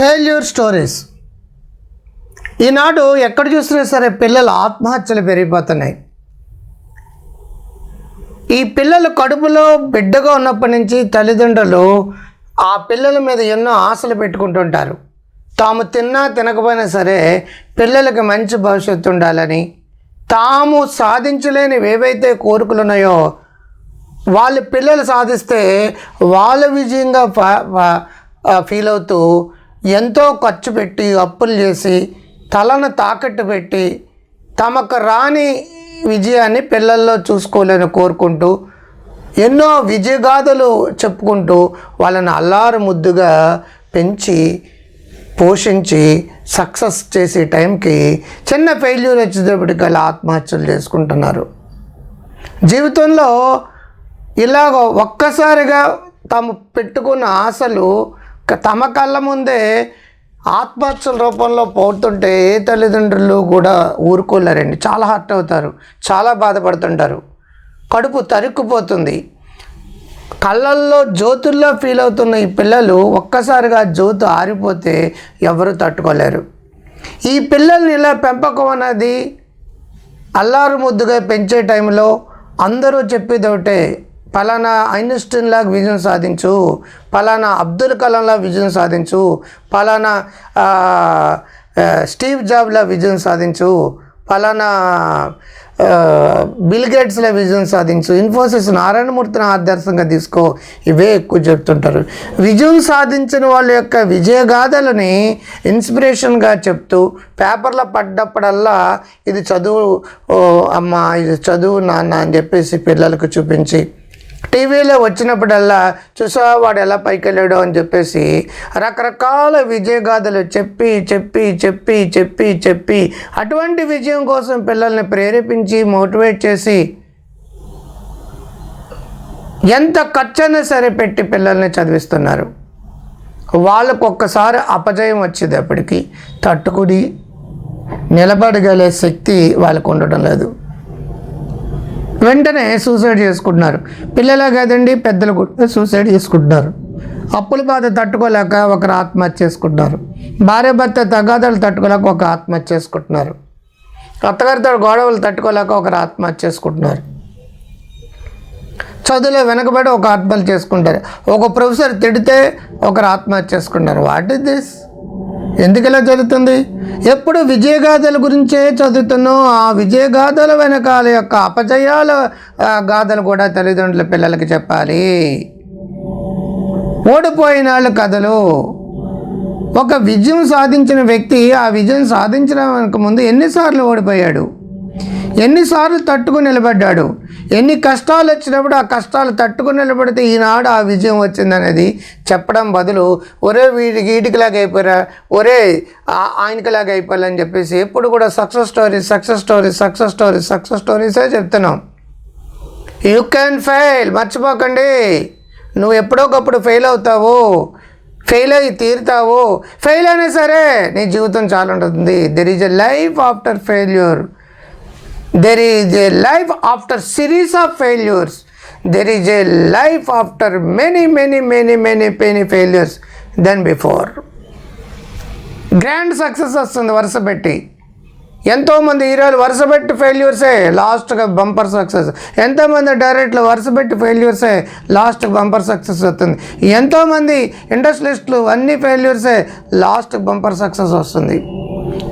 Failure stories. ఈనాడు ఎక్కడ చూసినా సరే పిల్లల ఆత్మహత్యలు పెరిగిపోతున్నాయి. ఈ పిల్లలు కడుపులో బిడ్డగా ఉన్నప్పటి నుంచి తల్లిదండ్రులు ఆ పిల్లల మీద ఎన్నో ఆశలు పెట్టుకుంటుంటారు. తాము తిన్నా తినకపోయినా సరే పిల్లలకి మంచి భవిష్యత్తు ఉండాలని తాము సాధించలేని ఏవైతే కోరికలు ఉన్నాయో వాళ్ళ పిల్లలు సాధిస్తే వాళ్ళ విజయంగా ఫ- ఫీల్ అవుతూ ఎంతో ఖర్చు పెట్టి అప్పులు చేసి తలను తాకట్టు పెట్టి తమకు రాని విజయాన్ని పిల్లల్లో చూసుకోవాలని కోరుకుంటూ ఎన్నో విజయగాథలు చెప్పుకుంటూ వాళ్ళని అల్లారు ముద్దుగా పెంచి పోషించి సక్సెస్ చేసే టైంకి చిన్న ఫెయిల్యూర్ వచ్చేటప్పటికి వాళ్ళు ఆత్మహత్యలు చేసుకుంటున్నారు. జీవితంలో ఇలాగ ఒక్కసారిగా తాము పెట్టుకున్న ఆశలు తమ కళ్ళ ముందే ఆత్మహత్యల రూపంలో పోతుంటే ఏ తల్లిదండ్రులు కూడా ఊరుకోలేరండి. చాలా హర్ట్ అవుతారు. చాలా బాధపడుతుంటారు. కడుపు తరుక్కుపోతుంది. కళ్ళల్లో జ్యోతుల్లో ఫీల్ అవుతున్న ఈ పిల్లలు ఒక్కసారిగా జ్యోతి ఆరిపోతే ఎవరు తట్టుకోలేరు. ఈ పిల్లల్ని ఇలా పెంపకం అనేది అల్లారు ముద్దుగా పెంచే టైంలో అందరూ చెప్పేది ఒకటే పలానా ఐన్స్టీన్ లాగా విజయం సాధించు పలానా అబ్దుల్ కలాంలా విజయం సాధించు పలానా స్టీవ్ జాబ్లా విజయం సాధించు పలానా బిల్ గేట్స్లా విజయం సాధించు ఇన్ఫోసిస్ నారాయణమూర్తిని ఆదర్శంగా తీసుకో ఇవే ఎక్కువ చెప్తుంటారు. విజయం సాధించిన వాళ్ళ యొక్క విజయగాథలని ఇన్స్పిరేషన్గా చెప్తూ పేపర్లో పడ్డప్పుడల్లా ఇది చదువు అమ్మ ఇది చదువు నాన్న అని చెప్పేసి పిల్లలకు చూపించి టీవీలో వచ్చినప్పుడల్లా చూసా వాడు ఎలా పైకి వెళ్ళాడు అని చెప్పేసి రకరకాల విజయగాథలు చెప్పి చెప్పి చెప్పి చెప్పి చెప్పి అటువంటి విజయం కోసం పిల్లల్ని ప్రేరేపించి మోటివేట్ చేసి ఎంత ఖర్చైనా సరే పెట్టి పిల్లల్ని చదివిస్తున్నారు. వాళ్ళకు ఒక్కసారి అపజయం వచ్చేటప్పటికి తట్టుకుని నిలబడగలే శక్తి వాళ్ళకు ఉండడం లేదు. వెంటనే సూసైడ్ చేసుకుంటున్నారు. పిల్లలే కాదండి పెద్దలు కూడా సూసైడ్ చేసుకుంటున్నారు. అప్పుల బాధ తట్టుకోలేక ఒకరు ఆత్మహత్య చేసుకుంటున్నారు. భార్య భర్త తగాదాలు తట్టుకోలేక ఒక ఆత్మహత్య చేసుకుంటున్నారు. అత్తగారితో గొడవలు తట్టుకోలేక ఒకరు ఆత్మహత్య చేసుకుంటున్నారు. చదువులో వెనకబడి ఒక ఆత్మహత్య చేసుకుంటారు. ఒక ప్రొఫెసర్ తిడితే ఒకరు ఆత్మహత్య చేసుకుంటారు. వాట్ ఇస్ దిస్ ఎందుకు ఇలా జరుగుతుంది? ఎప్పుడు విజయగాథల గురించే చదువుతున్నాం ఆ విజయగాథల వెనకాల యొక్క అపజయాల గాథలు కూడా తల్లిదండ్రుల పిల్లలకి చెప్పాలి. ఓడిపోయిన వాళ్ళ కథలు. ఒక విజయం సాధించిన వ్యక్తి ఆ విజయం సాధించడానికి ముందు ఎన్నిసార్లు ఓడిపోయాడు? ఎన్నిసార్లు తట్టుకుని నిలబడ్డాడు? ఎన్ని కష్టాలు వచ్చినప్పుడు ఆ కష్టాలు తట్టుకుని నిలబడితే ఈనాడు ఆ విజయం వచ్చిందనేది చెప్పడం బదులు ఒరే వీడికి వీటికిలాగా అయిపోయారా ఒరే ఆయనకిలాగా అయిపోయాలని చెప్పేసి ఎప్పుడు కూడా success stories success stories success stories success స్టోరీసే చెప్తున్నాం. యూ క్యాన్ ఫెయిల్ మర్చిపోకండి. నువ్వు ఎప్పుడోకప్పుడు ఫెయిల్ అవుతావు. ఫెయిల్ అయ్యి తీరుతావు. ఫెయిల్ అయినా సరే నీ జీవితం చాలా ఉంటుంది there is a life after failure there is a life after series of failures there is a life after many many many many many failures then before grand success వస్తుంది వరుస పెట్టి. ఎంతోమంది హీరోలు వరుస పెట్టి ఫెయిల్యూర్సే లాస్ట్గా బంపర్ సక్సెస్ ఎంతోమంది డైరెక్ట్లు వరుస పెట్టి ఫెయిల్యూర్సే లాస్ట్ బంపర్ సక్సెస్ వస్తుంది. ఎంతోమంది ఇండస్ట్రియలిస్టులు అన్ని ఫెయిల్యూర్సే లాస్ట్ బంపర్ సక్సెస్ వస్తుంది.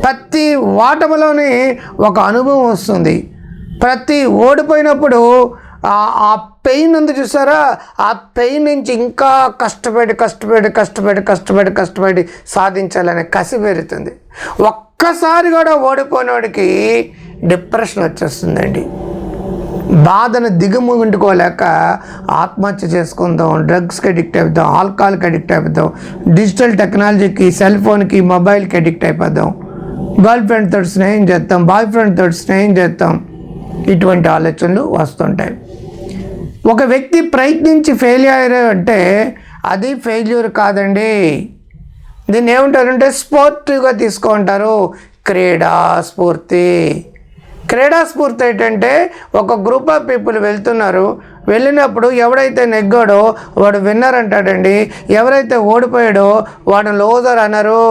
ప్రతి ఓటమిలోని ఒక అనుభవం వస్తుంది. ప్రతి ఓడిపోయినప్పుడు ఆ- పెయిన్ ఉంది చూసారా? ఆ పెయిన్ నుంచి ఇంకా కష్టపడి కష్టపడి కష్టపడి కష్టపడి కష్టపడి సాధించాలనే కసి పెరుగుతుంది. ఒక్కసారి కూడా ఓడిపోయినోడికి డిప్రెషన్ వచ్చేస్తుందండి. బాధను దిగుముందుకోలేక ఆత్మహత్య చేసుకుందాం డ్రగ్స్కి అడిక్ట్ అయిపోతాం ఆల్కహాల్కి అడిక్ట్ అయిపోతాం డిజిటల్ టెక్నాలజీకి సెల్ ఫోన్కి మొబైల్కి అడిక్ట్ అయిపోతాం గర్ల్ ఫ్రెండ్తో స్నేహం చేస్తాం బాయ్ ఫ్రెండ్తో స్నేహం చేస్తాం ఇటువంటి ఆలోచనలు వస్తుంటాయి. ఒక వ్యక్తి ప్రయత్నించి ఫెయిల్ అయ్యారు అంటే అది ఫెయిల్యూర్ కాదండి. దీన్ని ఏమంటారంటే స్పోర్టివ్గా తీసుకుంటారు. క్రీడా స్ఫూర్తి. క్రీడా స్ఫూర్తి ఏంటంటే ఒక గ్రూప్ ఆఫ్ పీపుల్ వెళ్తున్నారు. వెళ్ళినప్పుడు ఎవడైతే నెగ్గాడో వాడు విన్నర్ అంటాడండి. ఎవరైతే ఓడిపోయాడో వాడు లోజర్ అనరు.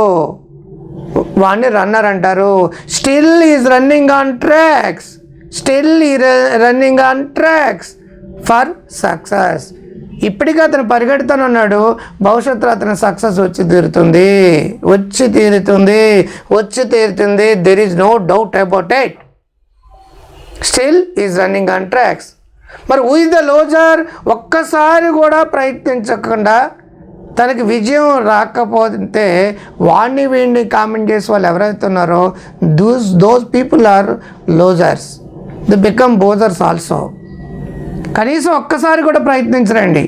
వాడిని రన్నర్ అంటారు. Still is running on tracks still is running on tracks for success ఇప్పటికీ అతను పరిగెడుతానన్నాడు. భవిష్యత్తులో అతను సక్సెస్ వచ్చి తీరుతుంది. వచ్చి తీరుతుంది. వచ్చి తీరుతుంది. There is no doubt about it still is running on tracks మరి హూ ద లోజర్ ఒక్కసారి కూడా ప్రయత్నించకుండా తనకి విజయం రాకపోతే వాడిని వీడిని కామెంట్ చేసే వాళ్ళు ఎవరైతే ఉన్నారో those those people are losers they become boozers also కనీసం ఒక్కసారి కూడా ప్రయత్నించరండి.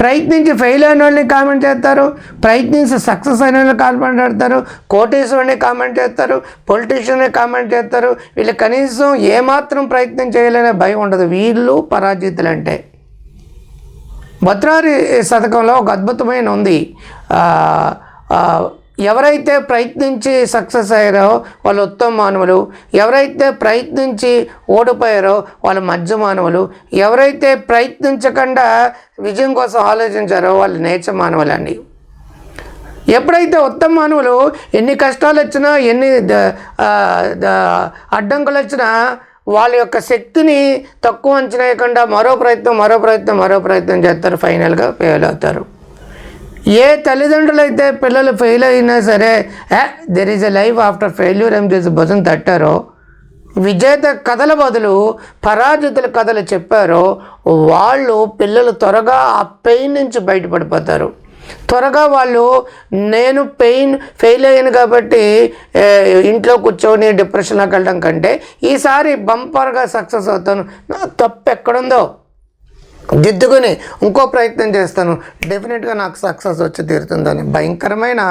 ప్రయత్నించి ఫెయిల్ అయిన వాళ్ళని కామెంట్ చేస్తారు ప్రయత్నించి సక్సెస్ అయిన వాళ్ళని కామెంట్ చేస్తారు కోటేశ్వరుని కామెంట్ చేస్తారు పొలిటీషియన్ని కామెంట్ చేస్తారు. వీళ్ళు కనీసం ఏమాత్రం ప్రయత్నం చేయలేనే భయం ఉండదు. వీళ్ళు పరాజితులు అంటే భద్రారి శతకంలో ఒక అద్భుతమైన ఉంది. ఎవరైతే ప్రయత్నించి సక్సెస్ అయ్యారో వాళ్ళు ఉత్తమ మానవులు ఎవరైతే ప్రయత్నించి ఓడిపోయారో వాళ్ళు మధ్య మానవులు ఎవరైతే ప్రయత్నించకుండా విజయం కోసం ఆలోచించారో వాళ్ళు నేచ మానవులండి. ఎప్పుడైతే ఉత్తమ మానవులు ఎన్ని కష్టాలు వచ్చినా ఎన్ని అడ్డంకులు వచ్చినా వాళ్ళ యొక్క శక్తిని తక్కువ అంచనా వేయకుండా మరో ప్రయత్నం మరో ప్రయత్నం మరో ప్రయత్నం చేస్తారు. ఫైనల్గా ఫెయిల్ అవుతారు. ఏ తల్లిదండ్రులు అయితే పిల్లలు ఫెయిల్ అయినా సరే there is a life after failure అని చేసి భుజం తట్టారో విజేత కథల బదులు పరాజితుల కథలు చెప్పారో వాళ్ళు పిల్లలు త్వరగా ఆ పెయిన్ నుంచి బయటపడిపోతారు. త్వరగా వాళ్ళు నేను పెయిన్ ఫెయిల్ అయ్యాను కాబట్టి ఇంట్లో కూర్చొని డిప్రెషన్లోకి వెళ్ళడం కంటే ఈసారి బంపర్గా సక్సెస్ అవుతాను. నా తప్పు ఎక్కడుందో? దిద్దుకొని ఇంకో ప్రయత్నం చేస్తాను. డెఫినెట్గా నాకు సక్సెస్ వచ్చి తీరుతుందని భయంకరమైన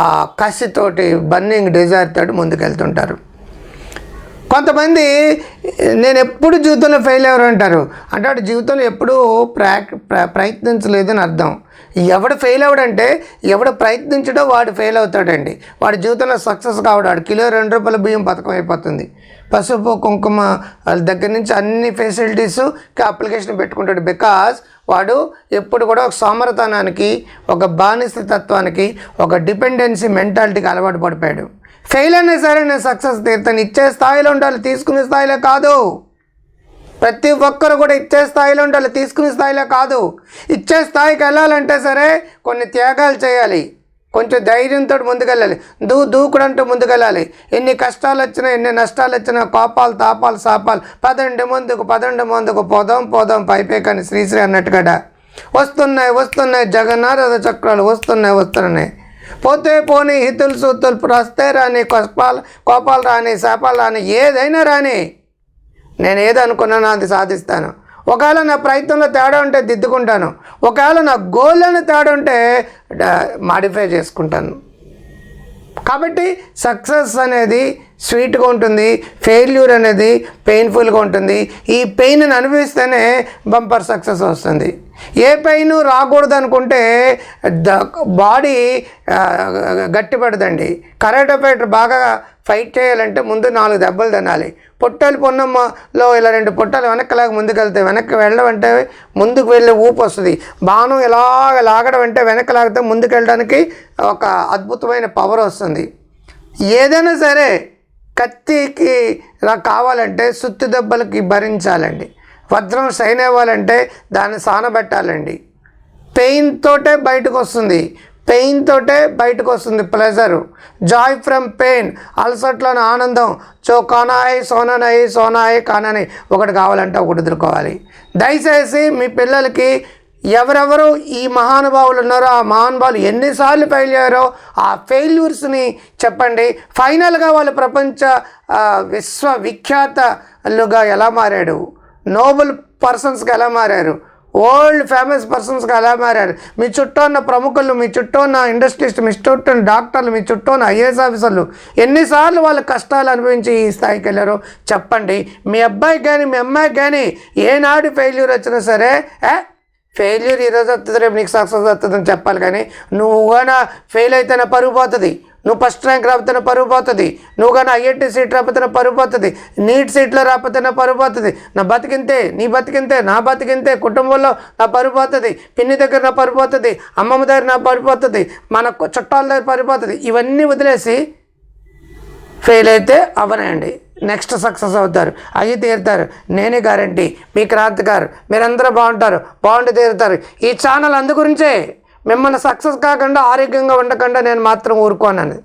ఆ కసితోటి బర్నింగ్ డిజైర్ తోటి ముందుకెళ్తుంటారు. కొంతమంది నేను ఎప్పుడు జీవితంలో ఫెయిల్ అయ్యారు అంటారు. అంటే వాడు జీవితంలో ఎప్పుడూ ప్రాక్ ప్ర- ప్రయత్నించలేదని అర్థం. ఎవడు ఫెయిల్ అవడంటే ఎవడు ప్రయత్నించడో వాడు ఫెయిల్ అవుతాడండి. వాడి జీవితంలో సక్సెస్ కావడాడు కిలో రెండు రూపాయల బియ్యం పథకం అయిపోతుంది. పసుపు కుంకుమ వాళ్ళ దగ్గర నుంచి అన్ని ఫెసిలిటీస్ అప్లికేషన్ పెట్టుకుంటాడు. బికాస్ వాడు ఎప్పుడు కూడా ఒక సోమరతనానికి ఒక బానిసతత్వానికి ఒక డిపెండెన్సీ మెంటాలిటీకి అలవాటు పడిపోయాడు. ఫెయిల్ అయినా సరే నేను సక్సెస్ తీర్తాను ఇచ్చే స్థాయిలో ఉండాలి తీసుకునే స్థాయిలో కాదు. ప్రతి ఒక్కరు కూడా ఇచ్చే స్థాయిలో ఉండాలి తీసుకునే స్థాయిలో కాదు. ఇచ్చే స్థాయికి వెళ్ళాలంటే సరే కొన్ని త్యాగాలు చేయాలి. కొంచెం ధైర్యంతో ముందుకెళ్ళాలి. దూ దూకుడంటూ ముందుకెళ్ళాలి. ఎన్ని కష్టాలు వచ్చినా ఎన్ని నష్టాలు వచ్చినా కోపాలు తాపాలు సాపాలు పదండి ముందుకు పదండి ముందుకు పోదాం పోదాం పైపే కానీ శ్రీశ్రీ అన్నట్టు కదా వస్తున్నాయి వస్తున్నాయి జగన్నారథ చక్రాలు వస్తున్నాయి వస్తున్నాయి. పోతే పోనీ హితులు సూతులు వస్తే రాని కోపాలు కోపాలు రాని శాపాలు రాని ఏదైనా రాని. నేను ఏదనుకున్నానో అది సాధిస్తాను. ఒకవేళ నా ప్రయత్నంలో తేడా ఉంటే దిద్దుకుంటాను. ఒకవేళ నా గోల్లోనే తేడా ఉంటే మాడిఫై చేసుకుంటాను. కాబట్టి సక్సెస్ అనేది స్వీట్గా ఉంటుంది ఫెయిల్యూర్ అనేది పెయిన్ఫుల్గా ఉంటుంది. ఈ పెయిన్ అనుభవిస్తేనే బంపర్ సక్సెస్ వస్తుంది. ఏ పెయిన్ రాకూడదు అనుకుంటే ద బాడీ గట్టిపడదండి. కరాటే ఫైటర్ బాగా ఫైట్ చేయాలంటే ముందు నాలుగు దెబ్బలు తినాలి. పొట్టలు పొన్నమ్మలో ఇలా రెండు పొట్టలు వెనక్కిలాగా ముందుకు వెళ్తాయి వెనక్కి వెళ్ళడం అంటే ముందుకు వెళ్ళే ఊపు వస్తుంది. బాణం ఇలాగ లాగడం అంటే వెనక్కి లాగితే ముందుకు వెళ్ళడానికి ఒక అద్భుతమైన పవర్ వస్తుంది. ఏదైనా సరే కత్తికి కావాలంటే సుత్తి దెబ్బలకి భరించాలండి. వజ్రం సైన్ అవ్వాలంటే దాన్ని సానబెట్టాలండి. పెయిన్ తోటే బయటకు వస్తుంది పెయిన్ తోటే బయటకు వస్తుంది ప్లెజరు. Joy from pain. అలసట్లోని ఆనందం. చో కానాయి సోనాయి సోనాయి కానాయి ఒకటి కావాలంటే ఒకటి ఎదుర్కోవాలి దయచేసి మీ పిల్లలకి ఎవరెవరు ఈ మహానుభావులు ఉన్నారో ఆ మహానుభావులు ఎన్నిసార్లు ఫెయిల్ అయ్యారో ఆ ఫెయిల్యూర్స్ని చెప్పండి. ఫైనల్గా వాళ్ళు ప్రపంచ విశ్వవిఖ్యాతలుగా ఎలా మారాడు? నోబెల్ పర్సన్స్గా ఎలా మారారు? వరల్డ్ ఫేమస్ పర్సన్స్గా ఎలా మారారు? మీ చుట్టూ ఉన్న ప్రముఖులు మీ చుట్టూ ఉన్న ఇండస్ట్రీస్ట్ మీ చుట్టూ ఉన్న డాక్టర్లు మీ చుట్టూ ఉన్న ఐఏఎస్ ఆఫీసర్లు ఎన్నిసార్లు వాళ్ళ కష్టాలు అనుభవించి ఈ స్థాయికి వెళ్ళారో చెప్పండి. మీ అబ్బాయికి కానీ మీ అమ్మాయికి కానీ ఏనాడు ఫెయిల్యూర్ వచ్చినా సరే ఏ ఫెయిల్యూర్ ఈరోజు వస్తుంది రేపు నీకు సక్సెస్ వస్తుందని చెప్పాలి కానీ నువ్వు కానీ ఫెయిల్ అయితేనే పరుగు పోతుంది. నువ్వు ఫస్ట్ ర్యాంక్ రాకపోతేనే పరుగు పోతుంది. నువ్వు కానీ ఐఐటి సీట్ రాకపోతేనే పరుగు పోతుంది. నీట్ సీట్లో రాకపోతేనే పరుగు పోతుంది. నా బతికింతే నీ బతికింతే నా బతికింతే కుటుంబంలో నా పరుగు పోతుంది. పిన్ని దగ్గర నా పరుగు పోతుంది. అమ్మమ్మ దగ్గర నా పరుగు పోతుంది. మన చుట్టాల దగ్గర పరుగు పోతుంది. ఇవన్నీ వదిలేసి ఫెయిల్ అయితే అవ్వనండి నెక్స్ట్ సక్సెస్ అవుతారు. అయ్యి తీరుతారు. నేనే గ్యారంటీ మీ క్రాంతి గారు. మీరందరూ బాగుంటారు. బాగుండి తీరుతారు. ఈ ఛానల్ అందు గురించే మిమ్మల్ని సక్సెస్ కాకుండా ఆరోగ్యంగా ఉండకుండా నేను మాత్రం ఊరుకోనని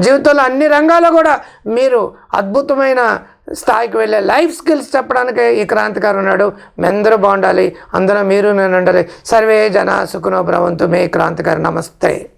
జీవితంలో అన్ని రంగాల్లో కూడా మీరు అద్భుతమైన స్థాయికి వెళ్ళే లైఫ్ స్కిల్స్ చెప్పడానికి ఈ క్రాంతికారు ఉన్నాడు. మీ అందరూ బాగుండాలి. అందరూ మీరు నేను ఉండాలి. సర్వే జన సుఖనో భ్రవంతు మే క్రాంతికారు నమస్తే.